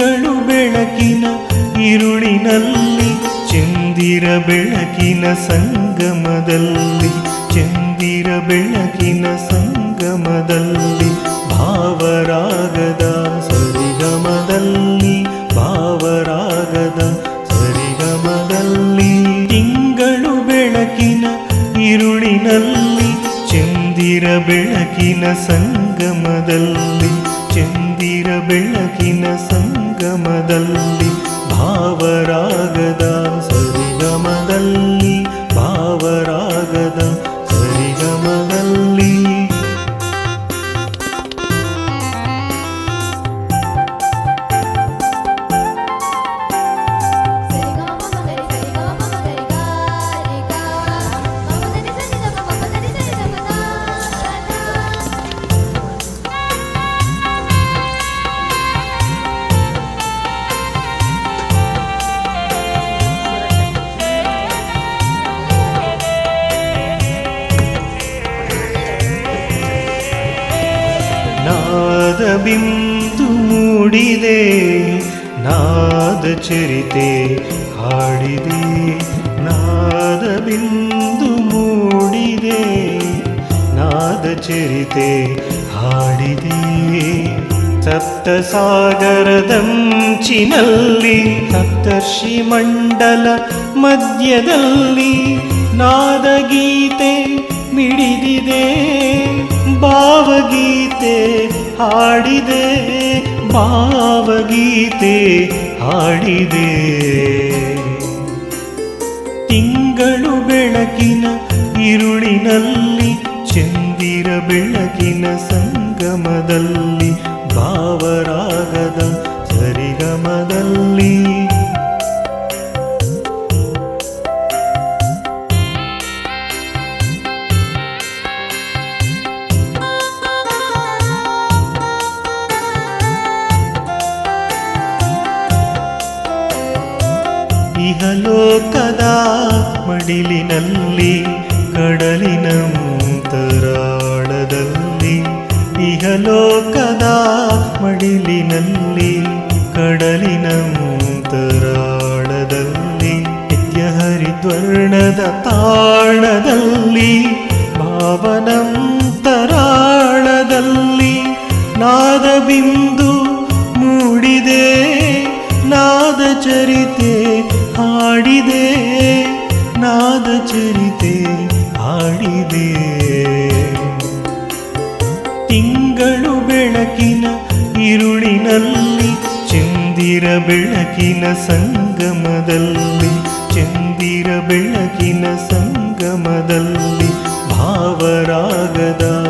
ತಿಂಗಳು ಬೆಳಕಿನ ಇರುಳಿನಲ್ಲಿ ಚಂದಿರ ಬೆಳಕಿನ ಸಂಗಮದಲ್ಲಿ, ಚಂದಿರ ಬೆಳಕಿನ ಸಂಗಮದಲ್ಲಿ, ಭಾವರಾಗದ ಸರಿಗಮದಲ್ಲಿ ಭಾವರಾಗದ ಸರಿಗಮದಲ್ಲಿ, ತಿಂಗಳು ಬೆಳಕಿನ ಇರುಳಿನಲ್ಲಿ ಚಂದಿರ ಬೆಳಕಿನ ಸಂಗಮದಲ್ಲಿ, ಚಂದಿರ ಬೆಳಕಿನ ಸಂಗಮದಲ್ಲಿ ಭಾವರಾಗದ ಬಿಂದು ಮೂಡಿದೆ, ನಾದ ಚರಿತೆ ಹಾಡಿದೆ. ನಾದ ಬಿಂದು ಮೂಡಿದೆ, ನಾದ ಚರಿತೆ ಹಾಡಿದೆ. ಸಪ್ತ ಸಾಗರದಂಚಿನಲ್ಲಿ ಸಪ್ತರ್ಷಿ ಮಂಡಲ ಮಧ್ಯದಲ್ಲಿ ನಾದಗೀತೆ ಹಾಡಿದೆ ಭಾವಗೀತೆ ಹಾಡಿದೆ. ತಿಂಗಳು ಬೆಳಕಿನ ಇರುಳಿನಲ್ಲಿ ಚಂದಿರ ಬೆಳಕಿನ ಸಂಗಮದಲ್ಲಿ ಭಾವರಾಗದ ಇಹಲೋಕದ ಮಡಿಲಿನಲ್ಲಿ ಕಡಲಿನ ಅಂತರಾಳದಲ್ಲಿ ಇಹಲೋಕದ ಮಡಿಲಿನಲ್ಲಿ ಕಡಲಿನ ಅಂತರಾಳದಲ್ಲಿ ನಿತ್ಯ ಹರಿದ್ವರ್ಣದ ತಾಳದಲ್ಲಿ ಭಾವನಂತರಾಳದಲ್ಲಿ ನಾದ ಚರಿತೆ ಹಾಡಿದೆ, ನಾದ ಚರಿತೆ ಹಾಡಿದೆ. ತಿಂಗಳು ಬೆಳಕಿನ ಇರುಳಿನಲ್ಲಿ ಚಂದಿರ ಬೆಳಕಿನ ಸಂಗಮದಲ್ಲಿ, ಚಂದಿರ ಬೆಳಕಿನ ಸಂಗಮದಲ್ಲಿ, ಭಾವರಾಗದ